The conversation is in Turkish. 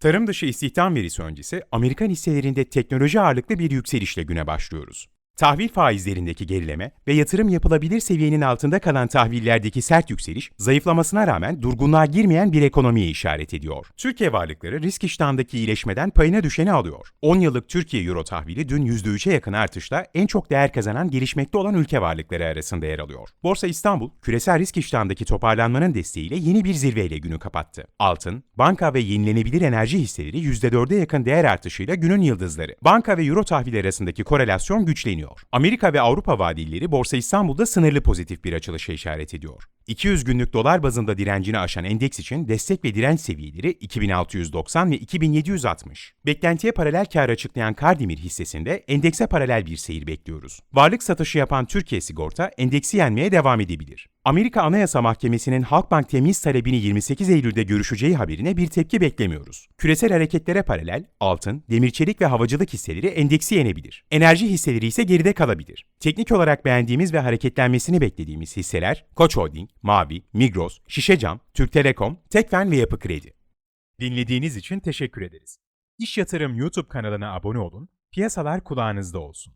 Tarım dışı istihdam verisi öncesi Amerikan hisselerinde teknoloji ağırlıklı bir yükselişle güne başlıyoruz. Tahvil faizlerindeki gerileme ve yatırım yapılabilir seviyenin altında kalan tahvillerdeki sert yükseliş, zayıflamasına rağmen durgunluğa girmeyen bir ekonomiye işaret ediyor. Türkiye varlıkları risk iştahındaki iyileşmeden payına düşeni alıyor. 10 yıllık Türkiye Euro tahvili dün %3'e yakın artışla en çok değer kazanan gelişmekte olan ülke varlıkları arasında yer alıyor. Borsa İstanbul, küresel risk iştahındaki toparlanmanın desteğiyle yeni bir zirveyle günü kapattı. Altın, banka ve yenilenebilir enerji hisseleri %4'e yakın değer artışıyla günün yıldızları. Banka ve Euro tahvili arasındaki korelasyon güçleniyor. Amerika ve Avrupa vadilleri Borsa İstanbul'da sınırlı pozitif bir açılışa işaret ediyor. 200 günlük dolar bazında direncini aşan endeks için destek ve direnç seviyeleri 2690 ve 2760. Beklentiye paralel kar açıklayan Kardemir hissesinde endekse paralel bir seyir bekliyoruz. Varlık satışı yapan Türkiye Sigorta endeksi yenmeye devam edebilir. Amerika Anayasa Mahkemesi'nin Halkbank temiz talebini 28 Eylül'de görüşeceği haberine bir tepki beklemiyoruz. Küresel hareketlere paralel altın, demir çelik ve havacılık hisseleri endeksi yenebilir. Enerji hisseleri ise geride kalabilir. Teknik olarak beğendiğimiz ve hareketlenmesini beklediğimiz hisseler Koç Holding, Mavi, Migros, Şişecam, Türk Telekom, Tekfen ve Yapı Kredi. Dinlediğiniz için teşekkür ederiz. İş Yatırım YouTube kanalına abone olun, piyasalar kulağınızda olsun.